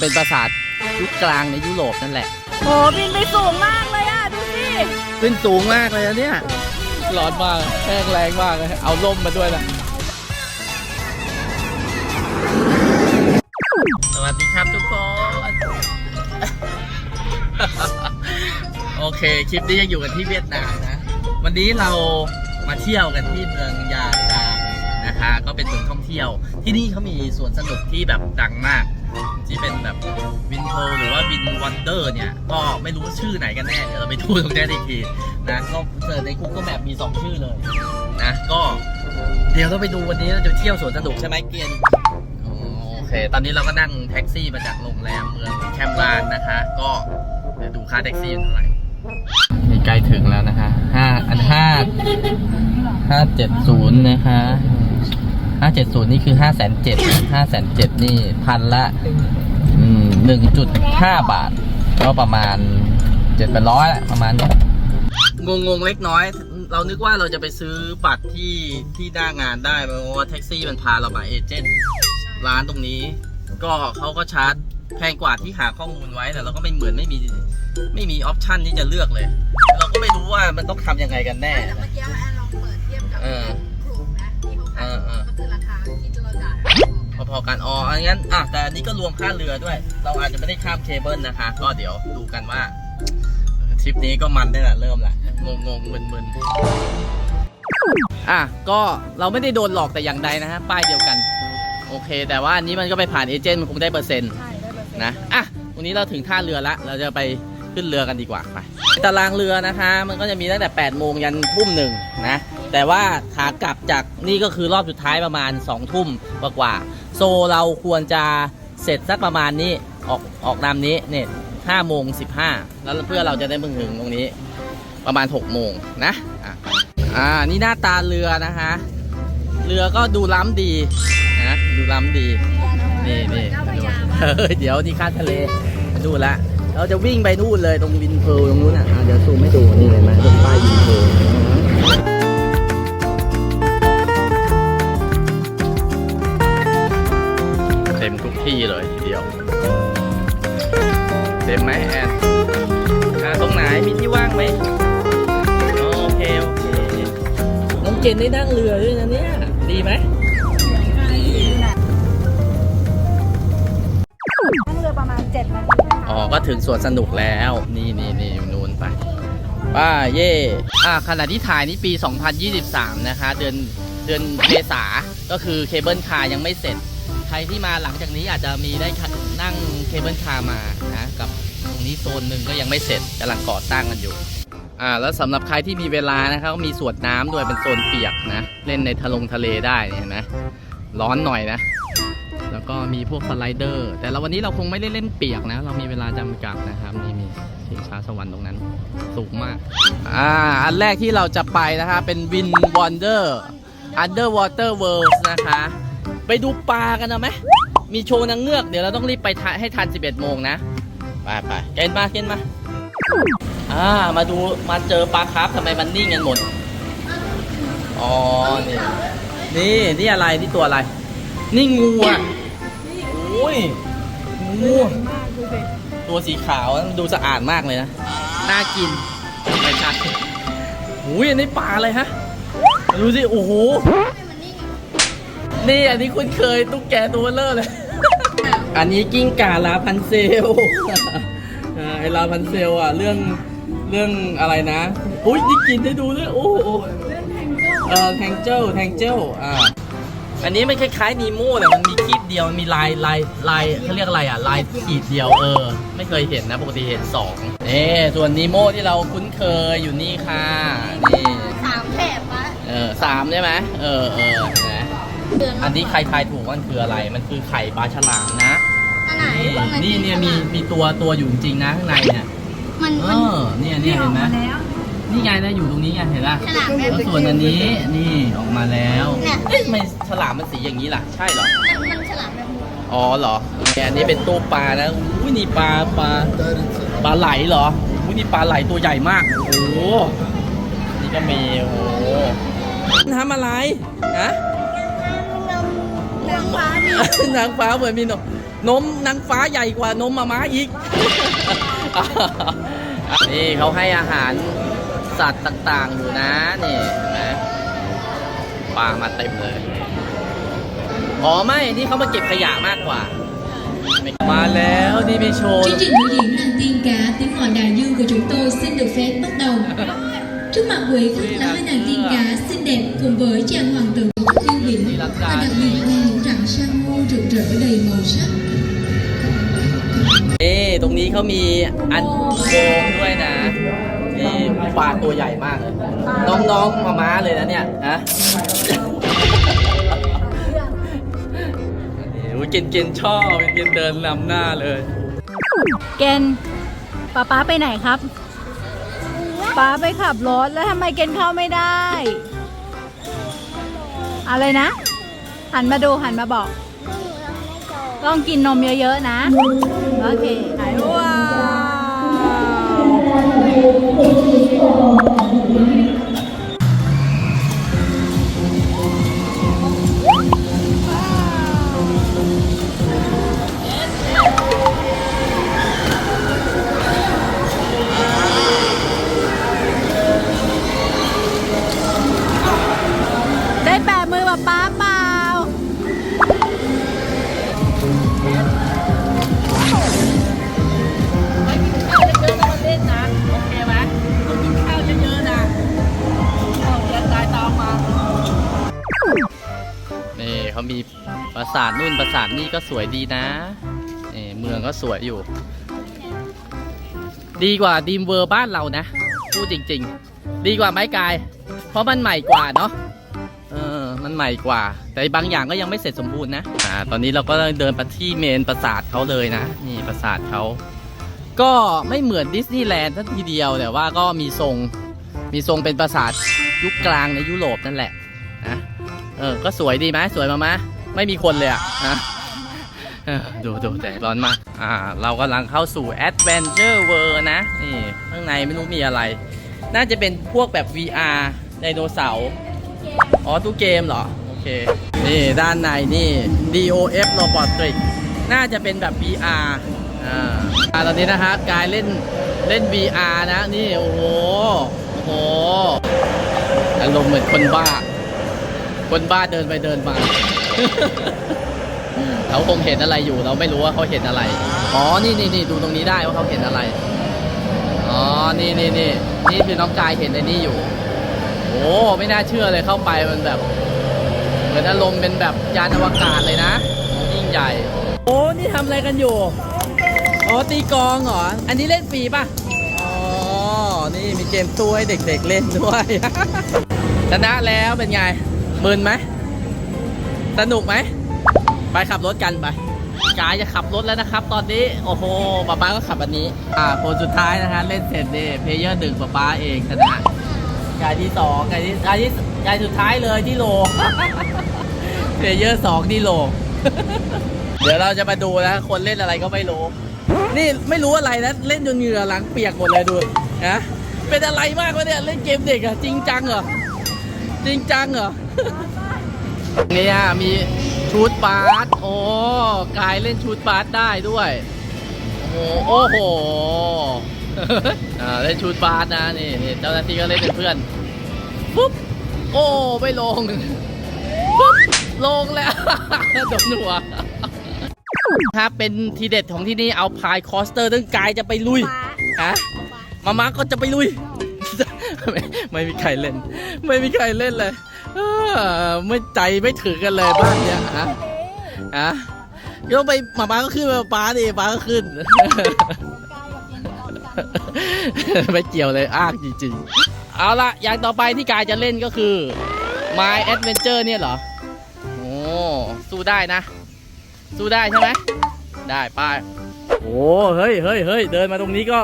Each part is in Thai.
เป็นปราสาทยุคกลางในยุโรปนั่นแหละ โหบินไปสูงมากเลยอะ ดูสิขึ้นสูงมากเลยนะเนี่ย ร้อนมากแห้งแรงมากเลยเอาร่มมาด้วยนะ สวัสดีครับทุกคน โอเค คลิปนี้ยังอยู่กันที่เวียดนามนะ วันนี้เรามาเที่ยวกันที่เมืองยาจางนะคะ ก็เป็นเมืองท่องเที่ยว ที่นี่เขามีสวนสนุกที่แบบดังมาก วันเดอร์เนี่ย ก็ไม่รู้ชื่อไหนกันแน่เดี๋ยวเราไปดูตรงนี้อีกทีนะก็เสิร์ชใน Google Map มี 2 ชื่อเลยนะก็เดี๋ยวเราไปดูวันนี้เราจะเที่ยวสวนสนุกใช่ไหมเกียนโอเค ตอนนี้เราก็นั่งแท็กซี่มาจากโรงแรมเมืองแคมรานนะคะ ก็เดี๋ยวดูค่าแท็กซี่เท่าไหร่นี่ใกล้ถึงแล้วนะคะห้าอันห้าห้าเจ็ดศูนย์นะคะห้าเจ็ดศูนย์นี่คือห้าแสนเจ็ดห้าแสนเจ็ดนี่พันละ หนึ่งจุดห้าบาท ก็ประมาณเจ็ดแปดร้อยแหละประมาณนี้งงงๆเล็กน้อย เรานึกว่าเราจะไปซื้อบัตรที่ที่หน้างานได้เพราะว่าแท็กซี่มันพาเรามาเอเจนต์ร้านตรงนี้ ก็เขาก็ชาร์จแพงกว่าที่หาข้อมูลไว้แต่เราก็ไม่เหมือนไม่มีไม่มีออปชันที่จะเลือกเลย เราก็ไม่รู้ว่ามันต้องทำยังไงกันแน่ แต่เมื่อกี้แอนลองเปิดเทียบกับเออครูนะที่เขาขายเออเออก็คือรา พอๆกันอ๋ออันงั้นอะแต่อันนี้ก็รวมค่าเรือด้วย เราอาจจะไม่ได้ข้ามเคเบิลนะคะ ก็เดี๋ยวดูกันว่าทริปนี้ก็มันได้ละเริ่มละงงงๆมึนๆอะก็เราไม่ได้โดนหลอกแต่อย่างใดนะฮะป้ายเดียวกัน โอเค แต่ว่าอันนี้มันก็ไปผ่านเอเจนต์มันคงได้เปอร์เซ็นต์ใช่ได้เปอร์เซ็นต์นะอะวันนี้เราถึงท่าเรือละเราจะไปขึ้นเรือกันดีกว่าไปตารางเรือนะคะ มันก็จะมีตั้งแต่8โมงยันทุ่มหนึ่งนะ แต่ว่าขากลับจากนี่ก็คือรอบสุดท้ายประมาณ2ทุ่มกว่าๆโซเราควรจะเสร็จสักประมาณนี้ออกออกนำนี้เนี่ยห้าโมงสิบห้าแล้วเพื่อเราจะได้มึงถึงตรงนี้ ประมาณ6โมงนะอะอ่านี่หน้าตาเรือนะคะ เรือก็ดูล้ำดีนะดูล้ำดีนี่นี่เฮ้ยเดี๋ยวนี่ข้ามทะเลดูละเราจะวิ่งไปนู่นเลยตรงวินเพลตรงนู้นอะเดี๋ยวซูมให้ดูนี่เห็นไหมตรงป้ายวินเพล ทุกที่เลยทีเดียวเต็มไหมแอนอะตรงไหนมีที่ว่างไหมโอเคโอเคน้องเจนได้นั่งเรือด้วยนะเนี่ยดีไหมนั่งเรือประมาณ7นาทีอ๋อก็ถึงสวนสนุกแล้ว นี่นี่นี่อยู่นู้นไปป้าเย่อ่าขณะที่ถ่ายนี่ปี 2023 นะคะ เดือนเดือนเมษาก็คือเคเบิลคาร์ยังไม่เสร็จ ใครที่มาหลังจากนี้อาจจะมีได้นั่งเคเบิลคาร์มานะกับตรงนี้โซนหนึ่งก็ยังไม่เสร็จกำลังก่อสร้างกันอยู่อ่าแล้วสำหรับใครที่มีเวลานะครับมีสวนน้ำด้วยเป็นโซนเปียกนะ เล่นในทะลงทะเลได้เนี่ยเห็นไหมร้อนหน่อยนะ แล้วก็มีพวกสไลเดอร์ แต่เราวันนี้เราคงไม่ได้เล่นเปียกนะ เรามีเวลาจำกัดนะครับนี่มีชิงช้าสวรรค์ตรงนั้นสูงมากอ่าอันแรกที่เราจะไปนะคะเป็น Wind Wonder Underwater World นะคะ ไปดูปลากันนะไหมมีโชว์นางเงือกเดี๋ยวเราต้องรีบไปทันให้ทัน 11 โมงนะ ไปไปเกณฑ์มาเกณฑ์มาอ่ามาดูมาเจอปลาครับทำไมมันนิ่งกันหมด อ๋อ นี่ นี่นี่อะไรนี่ตัวอะไร นี่งูอะโอ้ยงูมากดูสิตัวสีขาวดูสะอาดมากเลยนะ น่ากินไม่ใช่หูยอันนี้ปลาอะไรฮะ ดูสิ โอ้โห นี่อันนี้คุ้นเคยตุ๊กแกตัวเบลอเลย อันนี้กิ้งก่าลาพันเซลอ่าไอลาพันเซลอะเรื่องเรื่องอะไรนะอุ้ยนี่กินได้ดูด้วยโอ้โหเออแทงเจิลแทงเจิลอ่าอันนี้มันคล้ายๆนีโม่แต่มันมีคลิปเดียวมันมีลายลายลายเขาเรียกอะไรอะลายขีดเดียวเออ ไม่เคยเห็นนะปกติเห็นสองนี่ส่วนนีโม่ที่เราคุ้นเคยอยู่นี่ค่ะนี่สามแถบปะเออสามใช่ไหมเออเออนะเดื อนอันนี้ใครทายถูกว่ามันคืออะไร มันคือไข่ปลาฉลามนะอันไหนนี่ตรงนี่เนี่ยมีมีตัวตัวอยู่จริงๆนะข้างในเนี่ย มันเอมันอ เนี่ยเนี่ยเห็นไหมแล้วนี่ไงนะอยู่ตรงนี้ไงเห็นป่ะฉลามแบบแล้วส่วนอันนี้นี่ออกมาแล้วเนี่ยเอ๊ะทำไมฉลามมันสีอย่างนี้ล่ะ ใช่เหรอมันมันฉลามแบบหมูอ๋อเหรอเนี่ยอันนี้เป็นตู้ปลานะอุ้ยนี่ปลาปลาปลาไหลเหรออุ้ยนี่ปลาไหลตัวใหญ่มาก โอ้โหนี่ก็มีโอ้โหทำอะไรนะ นางฟ้ามีนางฟ้าเหมือนมีนกนมนางฟ้าใหญ่กว่านมมาม้าอีก นี่เขาให้อาหารสัตว์ต่างๆอยู่นะนี่เห็นไหมปลามาเต็มเลยอ๋อไม่นี่เขามาเก็บขยะมากกว่า มาแล้วนี่มีโชว์ Chương trình biểu diễn nàng tiên cá tiếng gọi đại dương của chúng tôi xin được phép bắt đầu. Trước mặt quý khách là hai nàng tiên cá xinh đẹp cùng với chàng hoàng tử yêu biển và đặc biệt là những rặng san hô rực rỡ đầy màu sắc. เอ๊ตรงนี้เขามีอันโกงด้วยนะนี่ปลาตัวใหญ่มากเลยน้องๆมาม้าเลยนะเนี่ยฮะโอ้ยเกนเกนชอบเกนเดินนำหน้าเลยเกณฑ์ป๊าป๊าไปไหนครับ ป๊าไปขับรถแล้วทำไมเกณฑ์เข้าไม่ได้ อะไรนะ หันมาดูหันมาบอกต้องกินนมเยอะๆนะ โอเคว้าวได้ นี่ก็สวยดีนะเมืองก็สวยอยู่ ดีกว่าดีมเวอร์บ้านเรานะพูดจริง ๆ ดีกว่าไหมกาย เพราะมันใหม่กว่าเนาะเออมันใหม่กว่า แต่บางอย่างก็ยังไม่เสร็จสมบูรณ์นะอ่าตอนนี้เราก็เดินไปที่เมนปราสาทเขาเลยนะนี่ปราสาทเขาก็ไม่เหมือนดิสนีย์แลนด์ทัทีเดียวแต่ว่าก็มีทรงมีทรงเป็นปราสาทยุคกลางในยุโรปนั่นแหละนะเออก็สวยดีไหมสวยมามะไม่มีคนเลยอะนะ ดูดูแต่ร้อนมาก อ่า เรากำลังเข้าสู่ Adventure World นะ นี่ ข้างในไม่รู้มีอะไร น่าจะเป็นพวกแบบ VR ไดโนเสาร์อ๋อตู้เกมเหรอ โอเค นี่ด้านในนี่ DOF Robotics น่าจะเป็นแบบ VR อ่าอาตอนนี้นะครับกายเล่นเล่น VR นะ นี่ โอ้โห โอ้โห อารมณ์เหมือนคนบ้า คนบ้าเดินไปเดินมา เขาคงเห็นอะไรอยู่เราไม่รู้ว่าเขาเห็นอะไร อ๋อ นี่นี่นี่ดูตรงนี้ได้ว่าเขาเห็นอะไร อ๋อ นี่นี่นี่นี่คือน้องกายเห็นในนี่อยู่ โอ้ไม่น่าเชื่อเลยเข้าไปมันแบบ เหมือนอารมณ์เป็นแบบยานอวกาศเลยนะ ยิ่งใหญ่ โอ้ นี่ทำอะไรกันอยู่ อ๋อ ตีกองเหรอ อันนี้เล่นฟรีป่ะ อ๋อ นี่มีเกมตู้ให้เด็ก ๆ เล่นด้วยชนะแล้วเป็นไงมึนไหม สนุกไหม ไปขับรถกันไปกายจะขับรถแล้วนะครับ ตอนนี้โอ้โหป๊าป๊าก็ขับอันนี้ อ่าคนสุดท้ายนะฮะเล่นเสร็จเนี่ยเพลเยอร์หนึ่งป๊าป๊าเองชนะกายที่สองกายที่กายที่กายสุดท้ายเลยที่โลเพลเยอร์สองที่โล เดี๋ยวเราจะมาดูนะคนเล่นอะไรก็ไม่รู้ นี่ไม่รู้อะไรนะเล่นจนเหงื่อหลังเปียกหมดเลยดูนะเป็นอะไรมากวะเนี่ยเล่นเกมเด็กอะจริงจังเหรอจริงจังเหรอเนี่ยมี ชูดบาสโอ้กายเล่นชูดบาสได้ด้วย โอ้โหโอ้โหอ่าเล่นชูดบาสนะนี่นี่เจ้าหน้าที่ก็เล่นเป็นเพื่อนปุ๊บโอ้ไม่ลงปุ๊บลงแล้วโดนหัวครับเป็นทีเด็ดของที่นี่เอาพายคอสเตอร์ตั้งกายจะไปลุยฮะมามาก็จะไปลุย ไม่ไม่มีใครเล่น ไม่มีใครเล่นเลย เออไม่ใจไม่ถึงกันเลยบ้านเนี้ยฮะฮะต้องไปหมาม้าก็ขึ้นไปป้าดิป้าก็ขึ้น ไม่เกี่ยวเลยอ้างจริงๆ เอาละอย่างต่อไปที่กายจะเล่นก็คือ My Adventure เนี่ยเหรอ โอ้สู้ได้นะ สู้ได้ใช่ไหมได้ไป้าโอ้เฮ้ยเฮ้ยเฮ้ยเดินมาตรงนี้ก็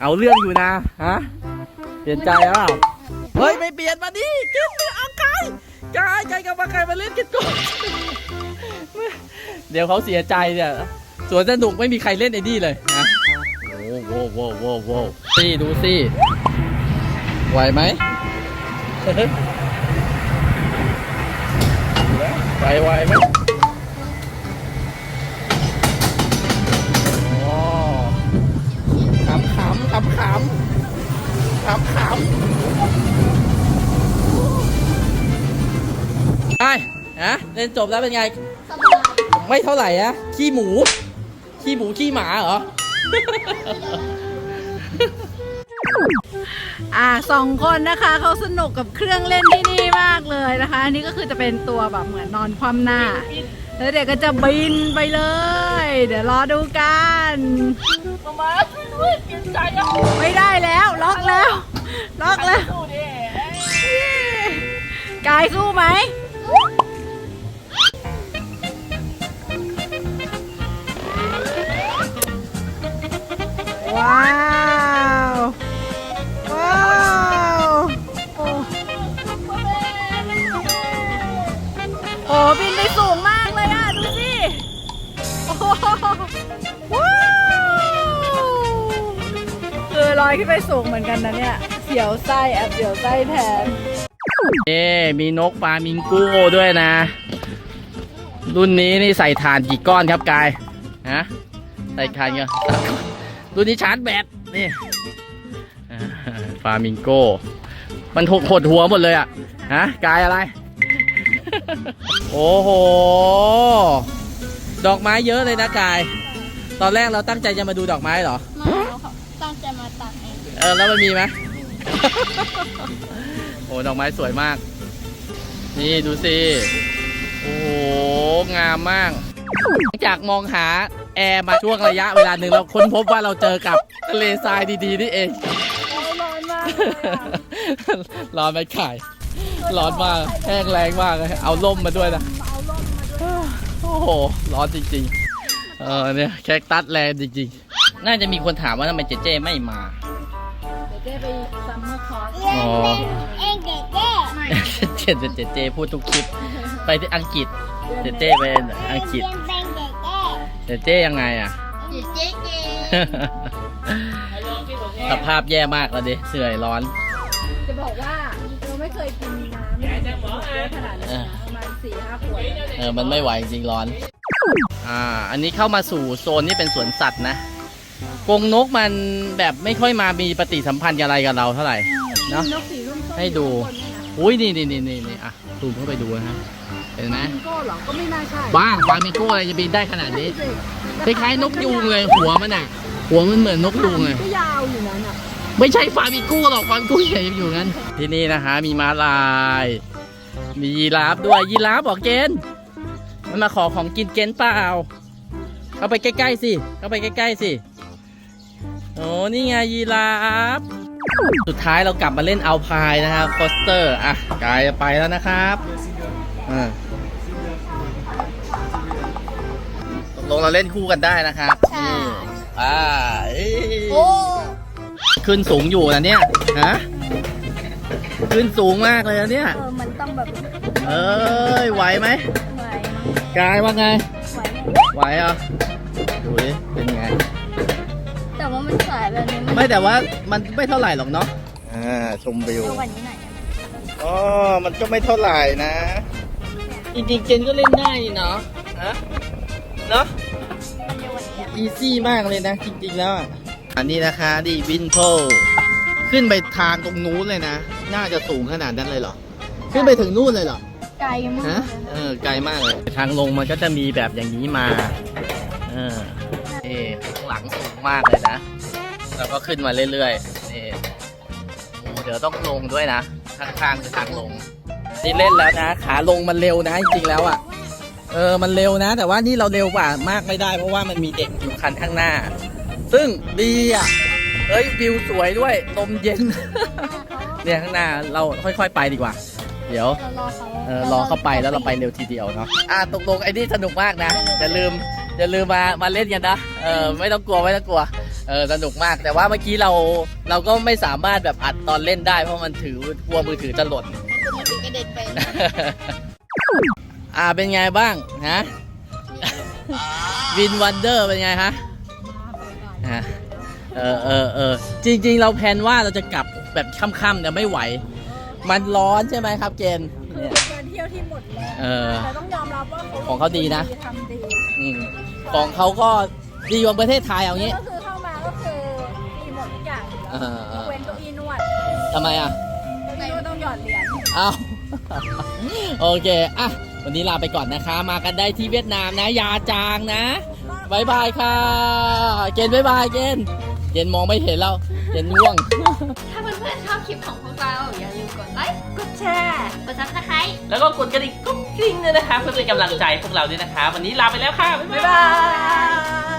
เอาเรื่องอยู่นะฮะเปลี่ยนใจเปล่าเฮ้ย ไม่เปลี่ยนมาดิเก็บมือเอาไกายกายกับปลาไก่มาเล่นกันก่อนเดี๋ยวเขาเสียใจเนี่ยสวนสนุกไม่มีใครเล่นไอ้นี่เลยนะโอ้โหโว้โวโวซี่ดูซี่ไหวไหมไหวไหวไหมขำขำขำขำขำ ไปนะเล่นจบแล้วเป็นไง สบายไม่เท่าไหร่อะขี้หมู ขี้หมูขี้หมาเหรอ อ่าสองคนนะคะเขาสนุกกับเครื่องเล่นที่นี่มากเลยนะคะ อันนี้ก็คือจะเป็นตัวแบบเหมือนนอนคว่ำหน้า แล้วเด็กก็จะบินไปเลย เดี๋ยวรอดูกันไม่ได้แล้ว ล็อกแล้ว ล็อกแล้วกายสู้ไหม ขึ้นไปสูงเหมือนกันนะเนี่ย เสียวไส้แอบเสียวไส้แทน เอ๊มีนกฟามิงโก้ด้วยนะ รุ่นนี้นี่ใส่ถ่านกี่ก้อนครับกาย ฮะ ใส่ถ่านเงี้ยรุ่นนี้ชาร์จแบต นี่อ่าฟามิงโก้ มันหดหดหัวหมดเลยอะ ฮะ กายอะไร โอ้โห ดอกไม้เยอะเลยนะกาย ตอนแรกเราตั้งใจจะมาดูดอกไม้เหรอ มาแล้วค่ะตั้งใจมาตัด เองเออแล้วมันมีไหม โอ้ดอกไม้สวยมาก นี่ดูสิ โอ้โห งามมากหลังจากมองหาแอร์มาช่วงระยะเวลาหนึ่งเราค้นพบว่าเราเจอกับทะเลทรายดีๆนี่เอง ร้อนมากเลยอะร้อนไหมไข่ร้อนมากแห้งแรงมากเลยเอาล่มมาด้วยนะโอ้โห ร้อนจริงๆ เออเนี่ยแคคตัสแรงจริงๆ น่าจะมีคนถามว่าทำไมเจเจไม่มาเดี๋ยวเจ๊ไปซัมเมอร์คอร์สอ๋อ เองเด็กแก่เจเจเจเจพูดทุกคลิป ไปที่อังกฤษ เจเจไปอังกฤษ เป็นเด็กแก่เจเจยังไงอะเจ๊เจ๊เจ๊สภาพแย่มากแล้วดิเหนื่อยร้อน จะบอกว่าเราไม่เคยกินน้ำเยอะขนาดนี้นะประมาณสี่ห้าขวดเออ มันไม่ไหวจริงๆร้อน อ่า อันนี้เข้ามาสู่โซนที่เป็นสวนสัตว์นะ กรงนกมันแบบไม่ค่อยมามีปฏิสัมพันธ์อะไรกับเราเท่าไหร่เนอะนกสีร่มส้มให้ดูคนเนี่ยนะอุ้ยนี่นี่นี่นี่นี่อะซูมเข้าไปดูนะฮะเห็นไหมก็เหรอก็ไม่น่าใช่บ้างฟาร์มิโก้อะไรจะบินได้ขนาดนี้คล้ายๆนกยูงเลยหัวมันอะ หัวมันเหมือนนกยูงเลย ก็ยาวอยู่นั้นอะไม่ใช่ฟาร์มิโก้หรอกฟาร์มิโก้ใหญ่อยู่งั้น ที่นี่นะฮะมีม้าลาย มียีราฟด้วยยีราฟบอกเกณฑ์มันมาขอของกินเกณฑ์เปล่าเข้าไปใกล้ๆสิเข้าไปใกล้ๆสิ โอ้นี่ไงยีราฟสุดท้ายเรากลับมาเล่นเอาพายนะครับโคสเตอร์อะกายจะไปแล้วนะครับอ่าตกลงเราเล่นคู่กันได้นะครับนี่อ่าเอ้ยโอ้ขึ้นสูงอยู่นะเนี่ยฮะขึ้นสูงมากเลยนะเนี่ย เออมันต้องแบบเอ้ยไหวไหมไหวกายว่าไงไหวไหวเหรอ ไม่แต่ว่ามันไม่เท่าไหร่หรอกเนาะอ่าชมวิวเร็วกว่านี้หน่อยอะอ๋อมันก็ไม่เท่าไหร่นะ จริงๆเจนก็เล่นได้นี่เนาะฮะเนาะ มันเร็วกว่านี้อะอีซี่มากเลยนะ จริง ๆ แล้วอะอันนี้นะคะดีวินโพขึ้นไปทางตรงนู้นเลยนะ น่าจะสูงขนาดนั้นเลยเหรอ ขึ้นไปถึงนู่นเลยเหรอ ไกลมากฮะเออ ไกลมากเลย ทางลงมันก็จะมีแบบอย่างนี้มา เออเอข้างหลังสูงมากเลยนะ แล้วก็ขึ้นมาเรื่อยๆนี่โอ้เดี๋ยวต้องลงด้วยนะข้างๆคือทางลงนี่เล่นแล้วนะ ขาลงมันเร็วนะจริงๆแล้วอะเออมันเร็วนะ แต่ว่านี่เราเร็วกว่ามากไม่ได้ เพราะว่ามันมีเด็กอยู่คันข้างหน้า ซึ่งดีอะเฮ้ยวิวสวยด้วยลมเย็นเนี่ยข้างหน้าเราค่อยๆไปดีกว่า เดี๋ยวเรอเขาเอรอเข้าไปแล้วเราไปเร็วทีเดียวเนาะอ่าตกลงไอ้นี่สนุกมากนะอย่าลืมอย่าลืมมามาเล่นกันนะเออไม่ต้องกลัวไม่ต้องกลัว เออสนุกมากแต่ว่าเมื่อกี้เราเราก็ไม่สามารถแบบอัดตอนเล่นได้ เพราะมันถือกลัวมือถือจะหล่น มันถึงกระเด็นไปอ่าเป็นไงบ้างฮะวินวันเดอร์เป็นไงฮะฮะเออเออเออจริง ๆ เราแพลนว่าเราจะกลับแบบค่ำๆแต่ไม่ไหว มันร้อนใช่ไหมครับเกณฑ์เนี่ยการเที่ยวที่หมดแล้วเออแต่ต้องยอมรับว่าของเขาดีนะ ทำดีอืมของเขาก็ดีกว่าประเทศไทยเอางี้ ก็คือเข้ามา ก็คือมีหมดทุกอย่างอยู่เอแล้วอเออเว้นเก้าอี้นวดเทำไมอะไม่รู้ต้องหยอดเหรียญอ้าวโอเค อะ วันนี้ลาไปก่อนนะคะ มากันได้ที่เวียดนามนะ ยาจางนะบายบายค่ะ เกณฑ์บายบายเกณฑ์เกณฑ์มองไม่เห็นแล้ว เกณฑ์ง่วง ถ้าเพื่อนๆชอบคลิปของพวกเรา อย่าลืมกดไลค์ กดแชร์ กดซับสไครต์แล้วก็กดกระดิ่งกุ๊กกริ๊งด้วยนะคะ เพื่อเป็นกำลังใจพวกเราด้วยนะคะ วันนี้ลาไปแล้วค่ะ บ๊ายบ๊ายบาบายย